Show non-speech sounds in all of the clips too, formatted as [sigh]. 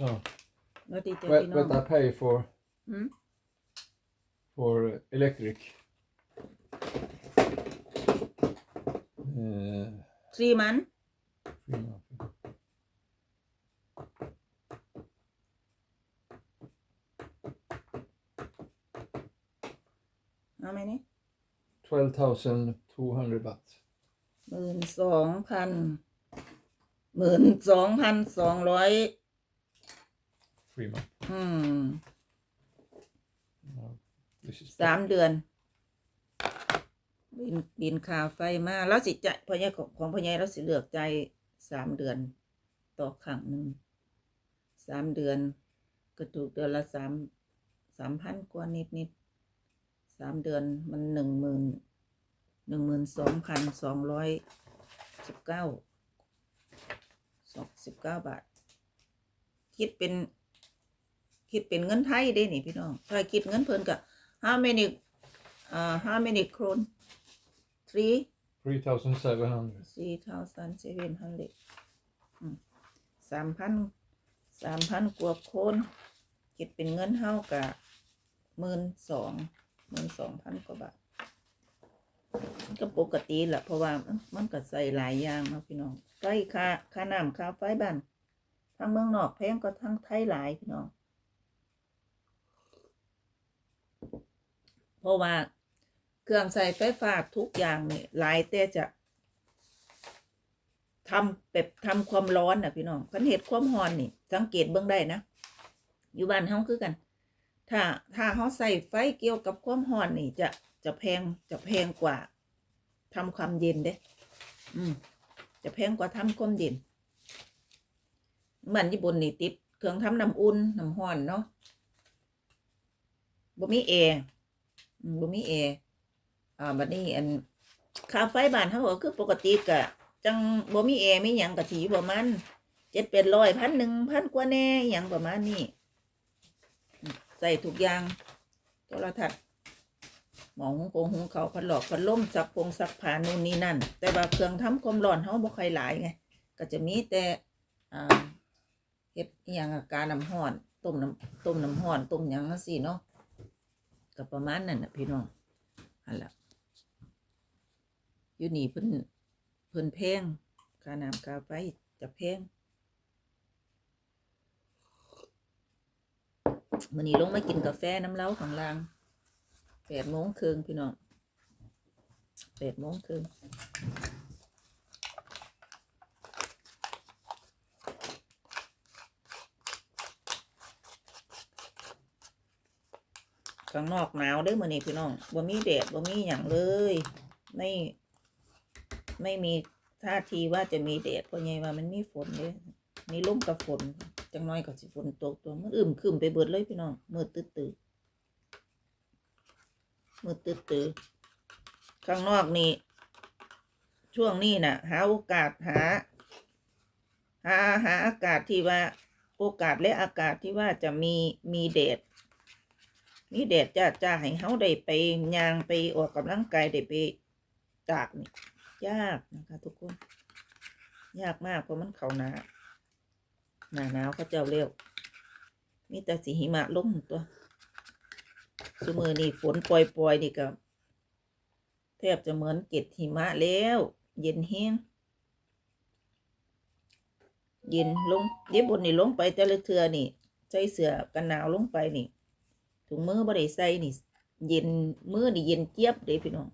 So แล้วดีใจ what พี่น้อง what I pay for หืม for electric. Uh, ทรีมัน three months. เอาไหมนี่ Twelve thousand two hundred baht. หมื่นสองพันหมื่นสองพันสองร้อย Three months. อืม No, this is สามเดือน บินบินค่าไฟมาแล้วสิจะพ่อใหญ่ของของพ่อใหญ่แล้วสิเลือกใจายสามเดือน ต่อครั้งหนึ่งสามเดือนก็ถูกเดือนละสามสามพันกว่านิดนิดสามเดือนมันหนึ่งหมื่นหนึ่งหมื่นสองพันสองร้อยสิบเก้าสองสิบเก้าบาท คิดเป็น คิดเป็นเงินไทยได้นี่พี่น้อง ถ้าคิดเงินเพิ่นก็ how many อ่า how many kron three three thousand seven hundred. three thousand seven hundred สามพันสามพันกว่าโคนคิดเป็นเงินเฮากะหมื่นสองหมื่นสองพันกว่าบาทมันก็ปกติแหละเพราะว่ามันมันก็ใส่หลายอย่างเนาะพี่น้องไฟค่าค่าน้ำค่าไฟบ้านทั้งเมืองนอกแพงก็ทั้งไทยหลายพี่น้อง เพราะว่าเครื่องใส่ไฟฟ้าทุกอย่างเนี่ยหลายแต่จะทำแบบทำความร้อนนะพี่น้องคันเหตุความร้อนนี่ สังเกตเบื้องได้นะ อยู่บ้านเฮาคือกัน ถ้าถ้าเฮาใส่ไฟเกี่ยวกับความร้อนนี่ จะจะแพงจะแพงกว่าทำความเย็นเด้ อืม จะแพงกว่าทำความเย็นเหมือนญี่ปุ่นนี่ติดเครื่องทำน้ำอุ่นน้ำร้อนเนาะบ่มีแอร์ บ่มีแอร์อ่าบัดนี้อันค่าไฟบ้านเฮาก็คือปกติก็จังบ่มีแอร์มีหยังก็สิอยู่ประมาณ7 800พันหนึ่งพันกว่าแน่หยังประมาณนี้ใส่ทุกอย่างโทรทัศน์หมองหุงโกงหุงเขาพัดหลอกพัดลมซักพงซักผานู่นนี่นั่น แต่ว่าเครื่องทำความร้อนเฮาบ่ค่อยหลายไงก็จะมีแต่อ่าเฮ็ดอหยังอะการน้ำร้อนต้มน้ำต้มน้ำร้อนต้มหยังจังซี่เนาะ ก็ประมาณนั้นนะพี่น้องอันละอยู่นี่เพิ่นเพิ่นแพงค่าน้ำค่าไฟจะแพงมื้อนี้ลงมากินกาแฟน้ำเล้าของลางแปดโมงครึ่งพี่น้องแปดโมงครึ่ง ข้างนอกหนาวเด้อมื้อนี้พี่น้องบ่มีแดดบ่มีหยังเลย ไม่ไม่มีท่าทีว่าจะมีแดดเพราะไงว่ามันมีฝนเด้มีลมกับฝนจังน้อยก็สิฝนตกตัวมันอึมครึมไปเบิดเลยพี่น้องมืดตื้อตื้อมืดตื้อตื้อข้างนอกนี่ช่วงนี้น่ะ หาโอกาสหา หาหาอากาศที่ว่า โอกาสและอากาศที่ว่าจะมีมีแดด มีแดดจ้าจ้าให้เฮาได้ไปยางไปออกกำลังกายได้ไปตากนี่ยากนะคะ ทุกคน ยากมากเพราะมันเขาหนาหนาหนาวเขาเจ้าเร็วมีแต่สีหิมะลงตัวสมือนี่ฝนปล่อยๆนี่ก็แทบจะเหมือนเก็ดหิมะแล้ว เย็นแห้งเย็นลงเย็บบนนี่ลงไปแต่ละเทือนี่ ใส่เสื้อกันหนาวลงไปนี่ ถุงมือบ่ได้ใส่นี่ เย็นมือนี่เย็นเจี๊ยบเด้พี่น้อง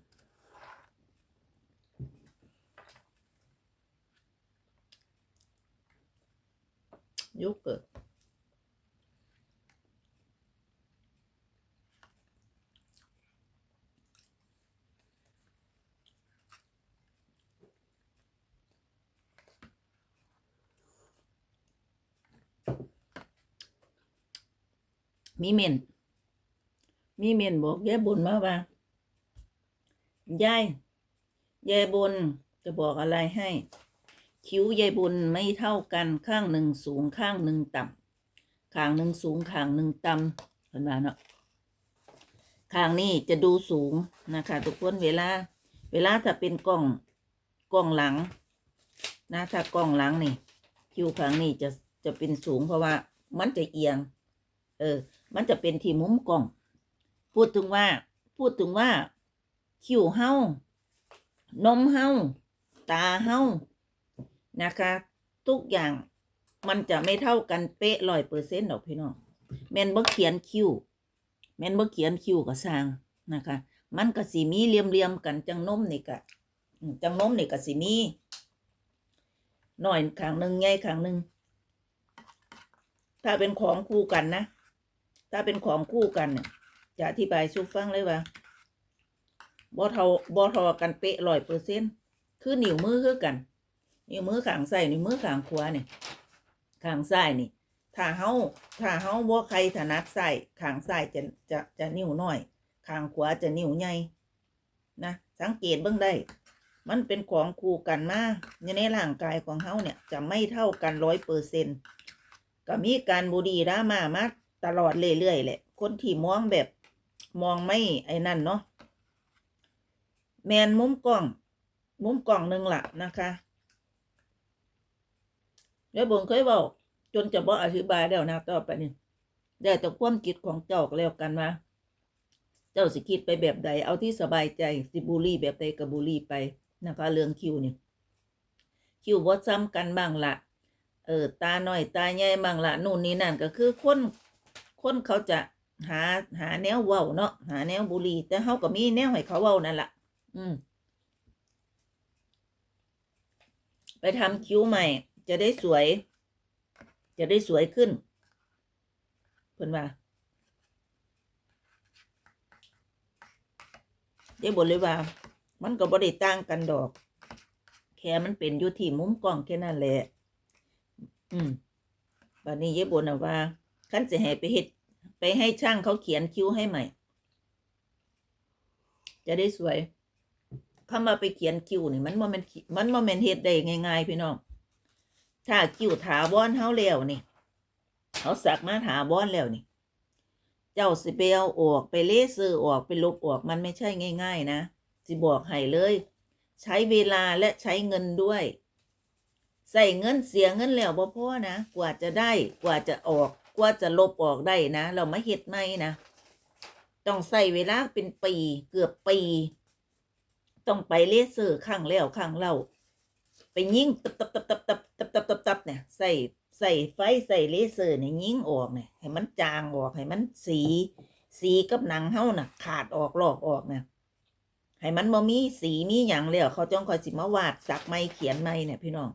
ยุกเกิดมีเมน มีเมนบอกยายบุญมาว่ายายยายบุญจะบอกอะไรให้ คิ้วยายบุญไม่เท่ากันข้างหนึ่งสูงข้างหนึ่งต่ำข้างหนึ่งสูงข้างหนึ่งต่ำเห็นไหมเนาะข้างนี้จะดูสูงนะคะทุกคนเวลา เวลาถ้าเป็นกล้องกล้องหลัง นะถ้ากล้องหลังนี่คิ้วข้างนี้จะจะเป็นสูงเพราะว่ามันจะเอียง เออ มันจะเป็นที่มุมกล้อง พูดถึงว่า พูดถึงว่า คิ้วเฮานมเฮาตาเฮานะคะ ทุกอย่างมันจะไม่เท่ากันเป๊ะร้อยเปอร์เซ็นต์หรอกพี่น้องแม่นบ่เขียนคิ้วแม่นบ่เขียนคิ้วก็สร้างนะคะ มันก็สิมีเหลี่ยมๆกันจังนมนี่ก็อืมจังนมนี่ก็สิมีหน่อยข้างหนึ่งใหญ่ข้างหนึ่งถ้าเป็นของคู่กันนะ ถ้าเป็นของคู่กันเนี่ย จะอธิบายสู่ฟังเลยว่าบ่เท่าบ่เท่ากันเป๊ะร้อยเปอร์เซ็นต์คือนิ้วมือคือกัน นิ้วมือข้างซ้ายนิ้วมือข้างขวาเนี่ยข้างซ้ายนี่ ถ้าเฮาถ้าเฮาบ่ใครถนัดซ้ายข้างซ้ายจะจะจะนิ้วน้อยข้างขวาจะนิ้วใหญ่นะสังเกตเบิ่งได้ มันเป็นของคู่กันมาอยู่ในร่างกายของเฮาเนี่ยจะไม่เท่ากันร้อยเปอร์เซ็นก็มีการบูดีรามามาตลอดเรื่อยๆแหละ คนที่มองแบบ มองไม่ไอ้นั่นเนาะแมนมุมกล้อง มุมกล้องหนึ่งละนะคะเดี๋ยวผมเคยบอกจนจะบอกอธิบายแล้วนะต่อไปนี่ได้แต่ความคิดของเจ้าก็แล้วกันว่าเจ้าสิคิดไปแบบใด เอาที่สบายใจสิบูรี่แบบใดกับบูรี่ไปนะคะ เรื่องคิวนี่คิวบ่ซ้ำกันบ้างละเออตาหน่อยตาใหญ่บ้างละนู่นนี่นั่นก็คือคนคนเขาจะ หาหาแนวเว้าเนาะหาแนวบุรีแต่เฮาก็มีแนวให้เขาเว้านั่นแหละอืม ไปทำคิ้วใหม่ จะได้สวย จะได้สวยขึ้นเพิ่นว่าได้บทเลยว่า มันก็บ่ได้ต่างกันดอก แค่มันเป็นอยู่ที่มุมกล้องแค่นั้นแหละ อืมบัดนี้เยบนน่ะว่าคันสิให้ไปเฮ็ด ไปให้ช่างเขาเขียนคิ้วให้ใหม่ จะได้สวยคำว่าไปเขียนคิ้วนี่มันบ่แม่นมันบ่แม่นเฮ็ดได้ง่ายๆพี่น้อง ถ้าคิ้วถาวรเฮาแล้วนี่เขาสักมาถาวรแล้วนี่ เจ้าสิไปเอาออกไปเลเซอร์ออกไปลบออกมันไม่ใช่ง่าย ๆ นะสิบอกให้เลย ใช้เวลาและใช้เงินด้วย ใส่เงินเสียเงินแล้วบ่พอนะ กว่าจะได้กว่าจะออก ว่าจะลบออกได้นะ เราไม่เฮ็ดไม่นะ ต้องใส่เวลาเป็นปีเกือบปี ต้องไปเลเซอร์ข้างแล้วข้างเล่าไปยิงตับตับตับตับตับตับตับตับตับเนี่ยใส่ใส่ไฟใส่เลเซอร์เนี่ยยิงออกเนี่ยให้มันจางออกให้มันสี สีกับหนังเฮ้าน่ะ ขาดออกลอกออกเนี่ยให้มันบ่มีสีมีหยังแล้วเขาจ้องคอยสิมาวาดสักไม้เขียนไม้เนี่ยพี่น้อง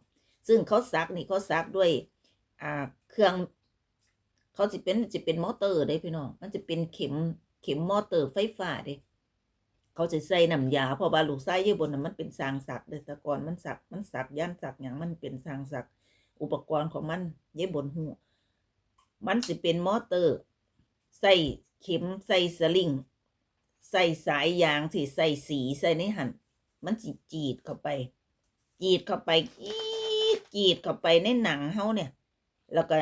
ซึ่งเขาซักนี่เขาซักด้วยอ่าเครื่อง เขาจะเป็นจะเป็นมอเตอร์ได้พี่น้องมันจะเป็นเข็มเข็มมอเตอร์ไฟฟ้าเด้เขาจะใส่น้ำยาเพราะว่าลูกไส้ยี่บนน่ะมันเป็นสางสักเด้แต่ก่อนมันสักมันสักย่านสักอย่างมันเป็นสางสัก อุปกรณ์ของมันเยี่บนหูมันสิเป็นมอเตอร์ ใส่เข็มใส่สลิงใส่สายยางที่ใส่สีใส่ในหันมันสิจีดเข้าไป จีดเข้าไปจีดจีดเข้าไปในหนังเฮาเนี่ย แล้วก็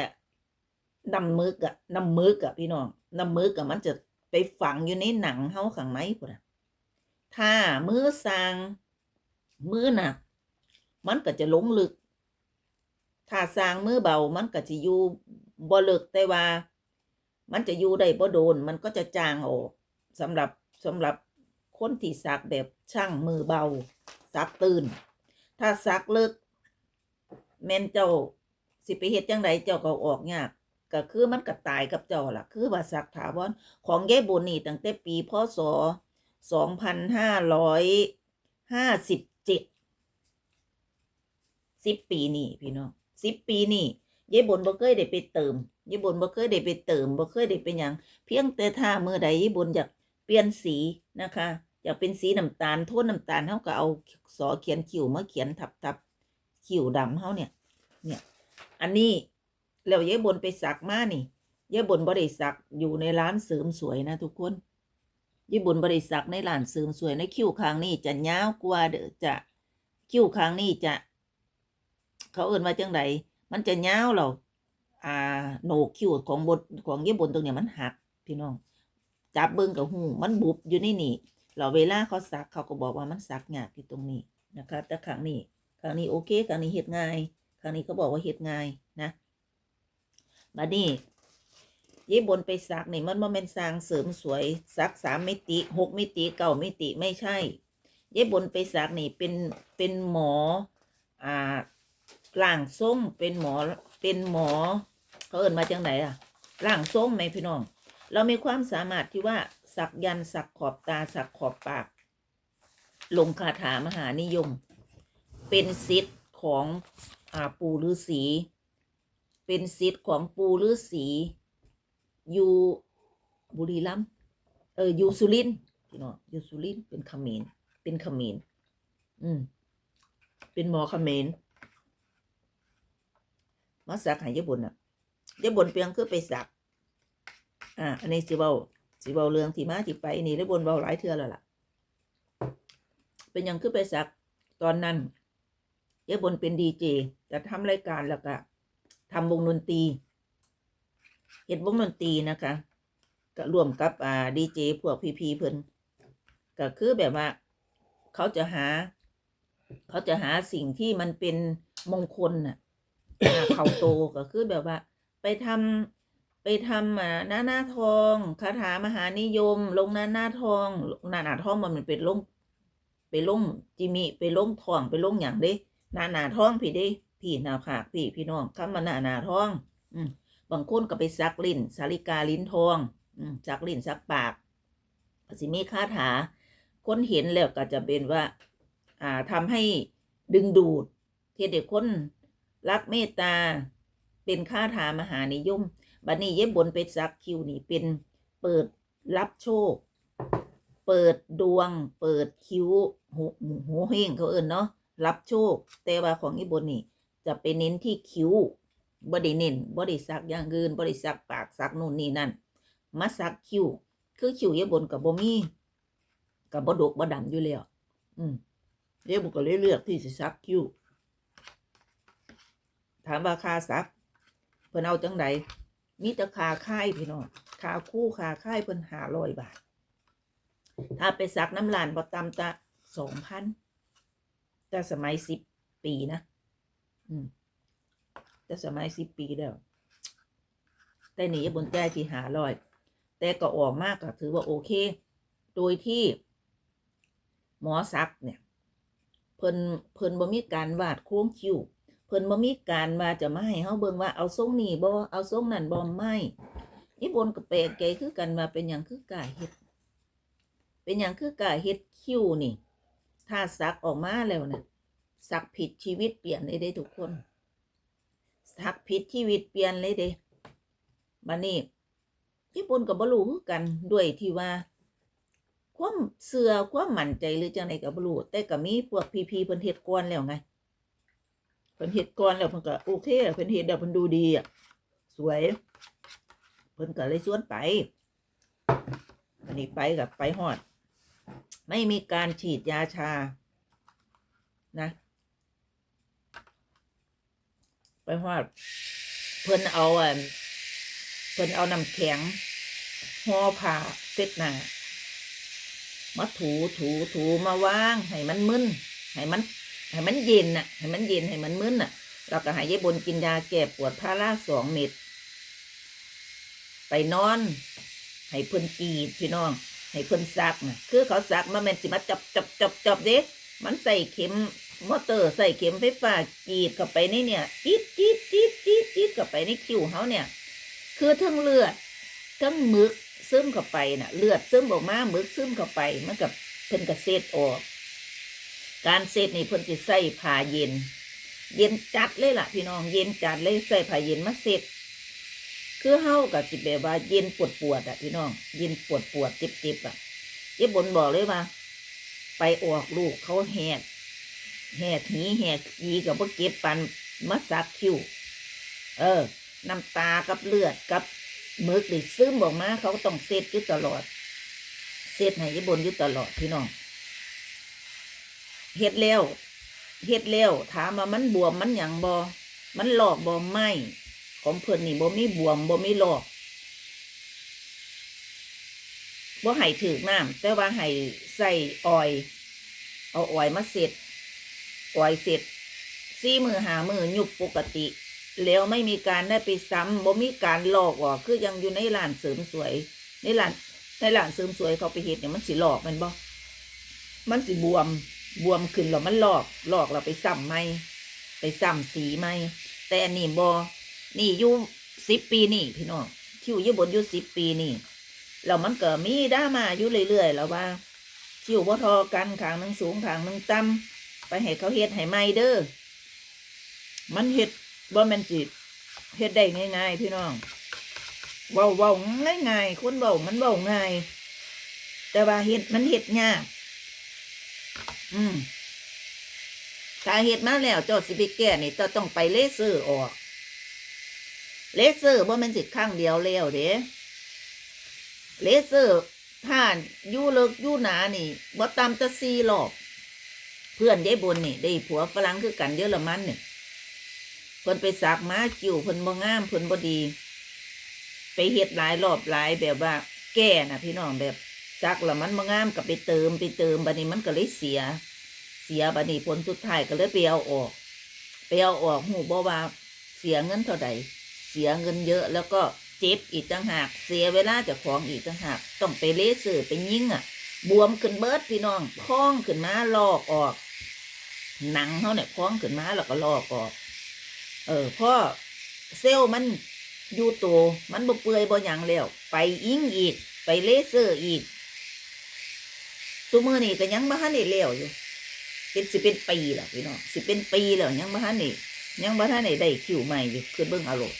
น้ำมึกอะน้ำมึกอะพี่น้องน้ำมึกอะมันจะไปฝังอยู่ในหนังเฮาข้างในพุ่นะถ้ามือสางมือหนัก มันก็จะลงลึก ถ้าสางมือเบามันก็จะอยู่บ่ลึกแต่ว่า มันจะอยู่ได้บ่โดน มันก็จะจางออกสำหรับสำหรับคนที่สักแบบช่างมือเบา สักตื่น ถ้าสักลึกแม่นเจ้าสิไปเฮ็ดจังไดเจ้าก็ออกยาก ก็คือมันก็ตายกับเจ้าล่ะ คือว่าสักถาวรของยายบุญนี่ตั้งแต่ปีพศสองพันห้าร้อยห้าสิบเจ็ดสิบปีนี่พี่น้องสิบปีนี่ยายบุญบ่เคยได้ไปเติมยายบุญบ่เคยได้ไปเติมบ่เคยได้ไปหยังเพียงแต่ถ้ามือใดยายบุญอยากเปลี่ยนสีนะคะอยากเป็นสีน้ำตาลโทนน้ำตาลเฮาก็เอาสอเขียนคิ้วมาเขียนทับทับคิ้วดำเฮาเนี่ยเนี่ย อันนี้ แล้วยายบนไปสักมานี่ยายบนบริสักอยู่ในร้านเสริมสวยนะทุกคนยายบนบริสักในร้านเสริมสวยในคิ้วข้างนี้จะยาวกว่าเดจะคิ้วข้างนี้จะ เขาเอ่นว่าจังไดมันจะยาวเราอ่าโหนกคิ้วของบนของยายบนตรงเนี้ยมันหักพี่น้องจับเบิ่งกับหูมันบุบอยู่ในนี่เราเวลาเขาสักเขาก็บอกว่ามันสักยากที่ตรงนี้นะคะแต่ครั้งนี้ครั้งนี้โอเคครั้งนี้เฮ็ดง่ายครั้งนี้เขาบอกว่าเฮ็ดง่ายนะ บัดนี้เย่บนไปสักนี่มันบ่แม่นสร้างเสริมสวยสักสามมิติหกมิติเก้ามิติไม่ใช่เย่บนไปสักนี่เป็นเป็นหมออ่าร่างทรงเป็นหมอเป็นหมอ เขาเอินมาจังไหนอะร่างทรงไหมพี่น้อง เรามีความสามารถที่ว่าสักยันสักขอบตาสักขอบปาก ลงคาถามหานิยม เป็นสิทธิ์ของอาปูฤาษี เป็นสิทธิ์ของปูฤาษีอยู่บุรีรัมย์เอออยู่สุรินพี่น้องอยู่สุรินเป็นเขมรเป็นเขมรอืมเป็นหมอเขมรมาสักหายยบนอะยบนเปียงคือไปสัก อ่า อันนี้สิเบาสิเบาเรื่องที่มาที่ไปนี่แล้วบนเบาหลายเทือแล้วล่ะ เป็นยังคือไปสักตอนนั้นยบนเป็นดีเจจะทำรายการแล้วก็ ทำวงดนตรีเห็ดวงดนตรีนะคะก็ร่วมกับอ่าดีเจพวกพีพีเพิ่นก็คือแบบว่า เขาจะหา เขาจะหาสิ่งที่มันเป็นมงคลน่ะเขาโตก็คือแบบว่า ไปทำไปทำอ่าหน้าหน้าทองคาถามหานิยม ลงหน้าหน้าทองหน้าหน้าทองมันเป็นลงไปลงจิมิไปลงทองไปลงอย่างเด้หน้าหน้าทองพี่เด้ พี่หน้าผากพี่พี่น้องคำว่าหน้าหน้าทอง อืมบางคนก็ไปซักลิ้นสาลิกาลิ้นทอง อืมซักลิ้นซักปากสิมีคาถา คนเห็นแล้วก็จะเป็นว่า อ่าทำให้ดึงดูดเทเด็กคนรักเมตตา เป็นคาถามหานิยมบัดนี้เย็บบนเป็นซักคิวนี่เป็นเปิดรับโชค เปิดดวง เปิดคิ้วหูหูเฮงเขาเอินเนาะรับโชค แต่ว่าของอีบนนี่ จะไปเน้นที่คิ้วบ่ได้เน้นบ่ได้สักอย่างอื่นบ่ได้สักปากสักนู่นนี่นั่นมาสักคิ้วคือคิ้วอยบนกับบ่มีกับบ่ดกบ่ดำอยู่แล้วอืมเรียกบุก็เลยเลือกที่สิสักคิ้วถามว่าคาสักเพิ่นเอาจังใดมีแต่คาค่ายพี่น้องค่าคู่ค่าค่ายเพิ่นหาร้อยบาท ถ้าไปสักน้ำลานบ่ต่ำจะสองพันแต่สมัยสิบปีนะ แต่สมัยสิบปีแล้ว แต่หนีบนแจ้ที่หาร้อย แต่ก็ออกมากก็ถือว่าโอเค โดยที่ หมอซักเนี่ย เพิ่นเพิ่นบ่มีการวาดโค้งคิ้วเพิ่นบ่มีการว่าจะมาให้เฮาเบิ่งว่าเอาทรงนี้บ่เอาทรงนั้นบ่ไม่อีบนก็แปลกใจคือกันว่าเป็นหยังคือกาเฮ็ด เป็นหยังคือกาเฮ็ดคิ้วนี่ ถ้าสักออกมาแล้วน่ะ สักผิดชีวิตเปลี่ยนเลยเด้ทุกคนสักผิดชีวิตเปลี่ยนเลยเด้บัดนี้ญี่ปุ่นก็บ่รู้คือกันด้วยที่ว่า ความเสื่อความมั่นใจหรือจังไดก็บ่รู้แต่ก็มีพวกพีๆเพิ่นเฮ็ดก่อนแล้วไงเพิ่นเฮ็ดก่อนแล้วเพิ่นก็โอเคเพิ่นเฮ็ดแล้วเพิ่นดูดีอะสวยเพิ่นก็เลยชวนไปอันนี้ไปกับไปฮอด ไม่มีการฉีดยาชา นะ ไป ฮอด เพิ่นเอาอะเพิ่นเอาน้ำแข็งห่อผ้าเช็ดหน้ามาถูถูถูมาวางให้มันมึนให้มันให้มันเย็นน่ะให้มันเย็นให้มันมึนน่ะเราก็ให้ยายบนกินยาแก้ปวดพาราสองเม็ดไปนอน ให้เพิ่นกีดพี่น้อง ให้เพิ่นซักน่ะคือเขาซักมาแม่นสิมาจับจับจับจับเด้มันใส่เข็ม มอเตอร์ใส่เข็มไฟฟ้ากรีดเข้าไปในเนี่ยจีดจีดจีดจีดจีดเข้าไปในคิ้วเขาเนี่ย คือทั้งเลือดทั้งมึกซึมเข้าไปน่ะ เลือดซึมออกมามึกซึมเข้าไปมันกับเพิ่นกระเซ็ดออก การเซ็ดนี่เพิ่นจะใส่ผ้าเย็น เย็นจัดเลยล่ะ พี่น้องเย็นจัดเลยใส่ผ้าเย็นมาเซ็ดคือเฮากับสิแบบว่าเย็นปวดปวดอะพี่น้องเย็นปวดปวดจ็บจ็บอะเจ๊บนบอกเลยว่าไปออกลูกเขาแหก แหกหีแหกอีกับพวกเก็บปันมาสักคิ้วเออน้ำตากับเลือดกับมึกดิซึมออกมาเขาก็ต้องเซ็ดอยู่ตลอดเซ็ดให้ยบนอยู่ตลอดพี่น้องเฮ็ดแล้วเฮ็ดแล้วถามว่ามันบวมมันหยังบอมันหลอกบอไม่ของเพิ่อนนี่บ่มีบวมบ่มีหลอกบ่ให้ถือน้ำแต่ว่าให้ใส่ออย เอาออยมาเสร็จ ออยเสร็จสี่มือหามือหยุบปกติ แล้วไม่มีการได้ไปซ้ำบ่มีการหลอกออกคือยังอยู่ในร้านเสริมสวย ในร้านในร้านเสริมสวยเขาไปเฮ็ดเนี่ยมันสิหลอกมันบ่มันสิบวมบวมขึ้นแล้วมันหลอกหลอกเราไปซ้ำไหมไปซ้ำสีไหมแต่อันนี้บ่นี่อยู่สิบปีนี่พี่น้องที่อยู่บนอยู่สิบปีนี่แล้วมันเก็มีดรามาอยู่เรื่อยๆแล้วว่าคิวบ่ทอกันขางหนึงสูงขางหนึงต่ำ ไปให้เขาเฮ็ดให้ใหม่เด้อ มันเฮ็ดบ่แม่นจิตเฮ็ดได้ง่ายๆพี่น้องเว้าเว้าง่ายๆคนเว้ามันเว้าง่าย แต่ว่าเฮ็ดมันเฮ็ดยากอืมถ้าเฮ็ดมาแล้วเจ้าสิไปแก้นี่จ้าต้องไปเลเซอร์ออก เลเซอร์บ่แม่นสิข้างเดียวแล้วเด้เลเซอร์ถ้าอยู่เลิกยู่หนานี่บ่ตามจะซีรอบ พื่อนยายบุญนี่ได้ผัวฝรั่งคือกันเยอรมันนี่เพิ่นไปสักมาคิวเพิ่นบ่งามเพิ่นบ่ดี ไปเฮ็ดหลายรอบหลายแบบว่า แก้น่ะ พี่น้องแบบสักล้วมันบ่งามก็ไปเติมไปเติมบัดนี้มันก็เลยเสีย เสียบัดนี้ผลสุดท้ายก็เลยไปเอาออกไปเอาออกหูบ่ว่าเสียเงินเท่าใดเสียเงินเยอะแล้วก็เจ็บอีกต่างหาก เสียเวลาจากของอีกต่างหาก ต้องไปเลเซอร์ไปยิ่งอะ บวมขึ้นเบิดพี่น้องพองขึ้นมาลอกออก หนังเขาเนี่ยพองขึ้นมาแล้วก็ลอกออก เออพ่อเซลล์มันอยู่ตัวมันบ่เปื่อยบ่หยังแล้ว ไปยิงอีก ไปเลเซอร์อีกตัมือนี่ก็ยังบ่ทันได้แล้วอยู่เป็นสิเป็นปีแล้วพี่น้องสิเป็นปีแล้วยังบ่ทันได้ยังบ่ทันได้ได้คิวใหม่อยู่คือเบิ่งอาโลด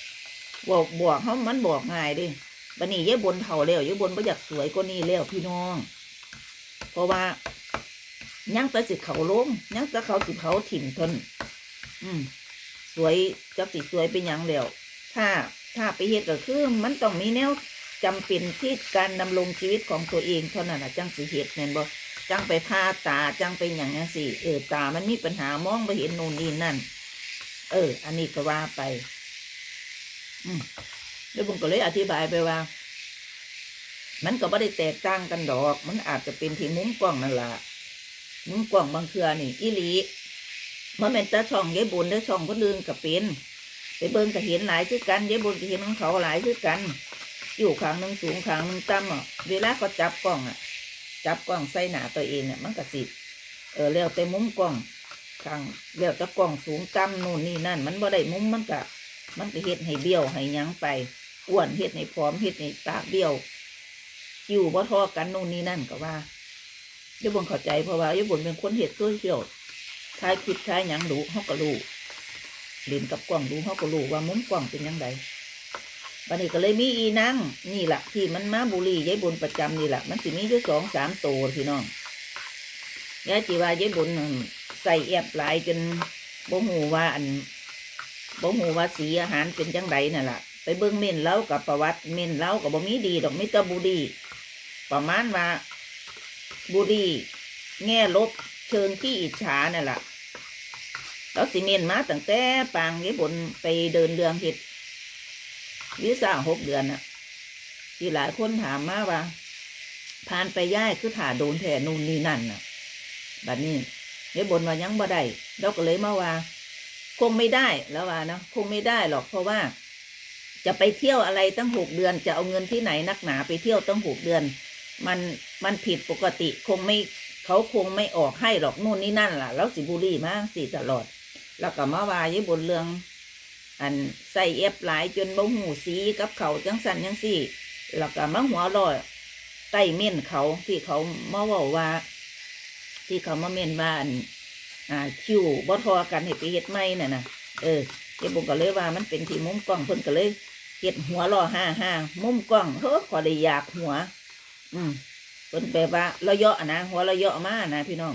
บอกบอกเขามันบอกง่ายดิบัดนี้ยายบนเฒ่าแล้วยายบนบ่อยากสวยกว่านี้แล้วพี่น้อง เพราะว่า ยังแต่สิเขาล้มยังแต่เขาสิเขาถิ่มทนอืม สวยจักสิสวยเป็นยังแล้วถ้าถ้าไปเฮ็ดก็คือ มันต้องมีแนวจำเป็นที่การดำรงชีวิตของตัวเองเท่านั้นนะจังสิเฮ็ดแม่นบ่จังไปพาตาจังไปหยังจังสิเออตามันมีปัญหามองไปเห็นนู่นนี่นั่น เออ อันนี้ก็ว่าไป อืมแล้วผมก็เลยอธิบายไปว่า มันก็ไม่ได้แตกต่างกันดอก มันอาจจะเป็นที่มุมกล้องนั่นแหละ มุมกล้องบางเทือนี่อีหลีมันเป็นตาช่องยายบุญได้อช่องคนอื่นก็เป็นไปเบิ่งก็เห็นหลายคือกันยายบุญก็เห็นของเขาหลายคือกัน อยู่ข้างหนึ่งสูงข้างหนึ่งต่ำอะเวลาก็จับกล้องอะ จับกล้องใส่หนาตัวเองเนี่ยมันก็สิเออแล้วแต่มุมกล้องข้างแล้วแต่กล้องสูงต่ำนู่นนี่นั่น มันบ่ได้มุมมันก็มันก็เฮ็ดให้เบี้ยวให้ยั้งไปอ้วนเฮ็ดให้พร้อมเฮ็ดให้ปากเบี้ยวคิวบ่ทอกันนู่นนี่นั่นก็ว่า เดี๋ยวบนเข้าใจเพราะว่าเดี๋ยวบนเป็นคนเห็ดโซเชียลทายคลิปทายหยังรู้เขาก็รู้เล่นกับกล้องรู้เขาก็รู้ว่ามุมกล้องเป็นยังไงวันนี้ก็เลยมีอีนั่งนี่แหละที่มันมาบุรียายบุญประจำนี่แหละมันสิมีอยู่สองสามตัวพี่น้องยายจีว่ายายบุญนั่นใส่แอบหลายจนบ่หูว่าอันบ่หูว่าสีอาหารเป็นจังไดนั่นแหละไปเบิ่งเม่นเล้ากับประวัติเม่นเล้ากับบ่มีดีดอกมิตรบุรีประมาณว่า บุรีแง่ลบเชิงที่อิจฉานั่นแหละแล้วสิเมนมาตั้งแต่ปางญี่ปุ่นไปเดินเรืองเห็ดวิสาหกเดือนน่ะที่หลายคนถามมาว่าผ่านไปย่ายคือถ่าโดนแท่นู่นนี่นั่นน่ะบัดนี้ญี่ปุ่นว่ายังบ่ได้เราก็เลยมาว่า คงไม่ได้แล้วว่านะคงไม่ได้หรอกเพราะว่า จะไปเที่ยวอะไรตั้งหกเดือน จะเอาเงินที่ไหนนักหนาไปเที่ยวตั้งหกเดือน มันมันผิดปกติคงไม่เขาคงไม่ออกให้หรอกนู่นนี่นั่นล่ะ แล้วสิบุรีมากสิตลอด แล้วก็มาว่ายู่บนเรื่อง อันใส่เอฟหลายจนบ่หูสีกับเขาจังสันจังสี่แล้วก็มาหัวรอยใต้เม่นเขาที่เขามาว่าว่า ที่เขามาเม่นว่าอันอ่าคิวบ่ทอกันให้ไปเฮ็ดไม่น่ะนะเออเดี๋ยวผมก็เลยว่ามันเป็นที่มุมกล้องเพิ่นก็เลยเฮ็ดหัวรอห้าห้ามุมกล้องเฮ้อขอได้อยากหัว อืมเพิ่นแบบว่าเราเยาะนะหัวเราเยาะมากนะพี่น้อง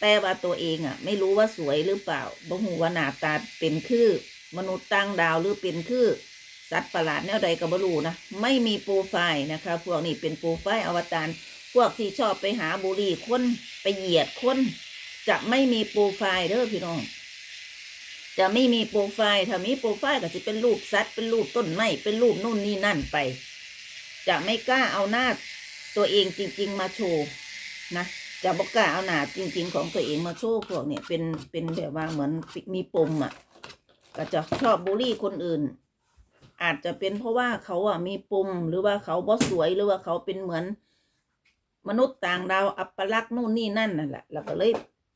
แต่ว่าตัวเองอะ ไม่รู้ว่าสวยหรือเปล่าบ่ฮู้ว่าหน้าตาเป็นคือ มนุษย์ต่างดาวหรือเป็นคือสัตว์ประหลาดแนวใดก็บ่รู้นะ ไม่มีโปรไฟล์นะคะ พวกนี้เป็นโปรไฟล์อวตารพวกที่ชอบไปหาบุหรี่คนไปเหยียดคนจะไม่มีโปรไฟล์เด้อพี่น้อง จะไม่มีโปรไฟล์ถ้ามีโปรไฟล์ก็จะเป็นรูปสัตว์เป็นรูปต้นไม้เป็นรูปนู่นนี่นั่นไป จะไม่กล้าเอาหน้า ตัวเองจริง ๆ มาโชว์นะจะบอกกล้าเอาหนาจริง ๆ ของตัวเองมาโชว์พวกเนี่ยเป็นเป็นแบบว่าเหมือนมีปมอะก็จะชอบบูลลี่คนอื่น อาจจะเป็นเพราะว่าเขาอะมีปุ่มหรือว่าเขาบ่สวยหรือว่าเขาเป็นเหมือนมนุษย์ต่างดาวอัปลักษณ์นู่นนี่นั่นนั่นแหละแล้วก็เลย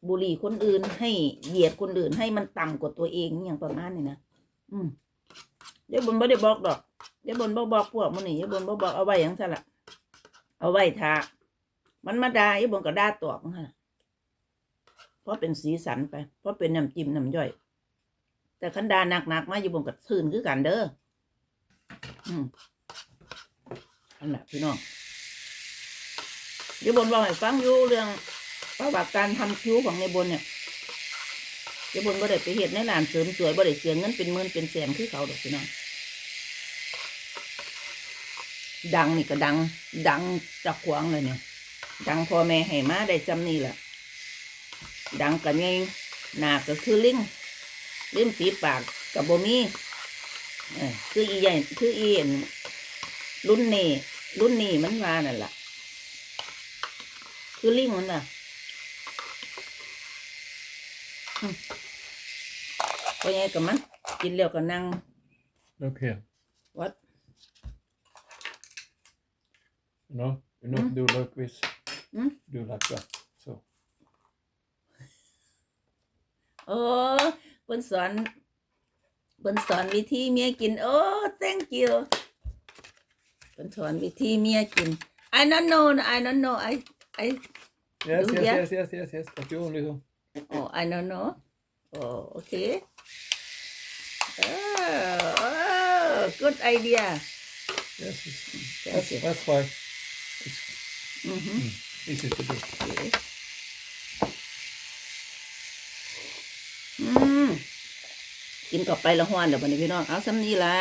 บูลลี่คนอื่นให้เหยียดคนอื่นให้มันต่ำกว่าตัวเองอย่างประมาณนี้นะอืมเดี๋ยวบนบ่ได้บอกดอกเดี๋ยวบนบ่บอกพวกมันนี่เดี๋ยวบนบ่บอกเอาไว้อย่างนั้นละ เอาไว้ทามันมาดาเดี๋ยบนก็ด่าตอบมันหั่นล่ะเพราะเป็นสีสันไป เพราะเป็นน้ำจิ้มน้ำย่อย แต่คันดาหนักๆมาอยู่บนกับทื่นคือกันเด้ออืมอันแหละพี่น้องเดี๋ยวบนบอกให้ฟังอยู่เรื่องประวัติการทำคิ้วของในบนเนี่ยเดี๋ยวบนบ่ได้ไปเห็ดในร้านเสริมสวยบ่ได้เสียเงินเป็นหมื่นเป็นแสนคือเขาดอกพี่น้อง ดังนี่ก็ดัง ดังจากขวางเลยเนี่ย ดังพ่อแม่ให้มาได้จำนี่แหละดังกันไงหนาก็คือลิ้งลิ้นปีปากกับโบมีเออคืออีใหญ่คืออีนรุ่นนี้รุ่นนี้มันว่านั่นแหละคือลิ้งมันน่ะอืมพอไงกับมันกินแล้วก็นั่ง Look here. วั You know, you know, mm. do like this, mm. do like that. So. [laughs] Oh, โอ้เพิ่นสอนเพิ่นสอนวิธีเมียกิน Oh, thank you. เพิ่นสอนวิธีเมียกิน I don't know I don't know. I I yes do, yes, yes yes yes yes. But you only know oh I don't know. Oh okay. Oh, oh good idea. Yes that's, that's why อือฮึ easy to do. อืมกินต่อไปละห้อนเดี๋ยววันนี้พี่น้องเอาซ้ำนี้ละ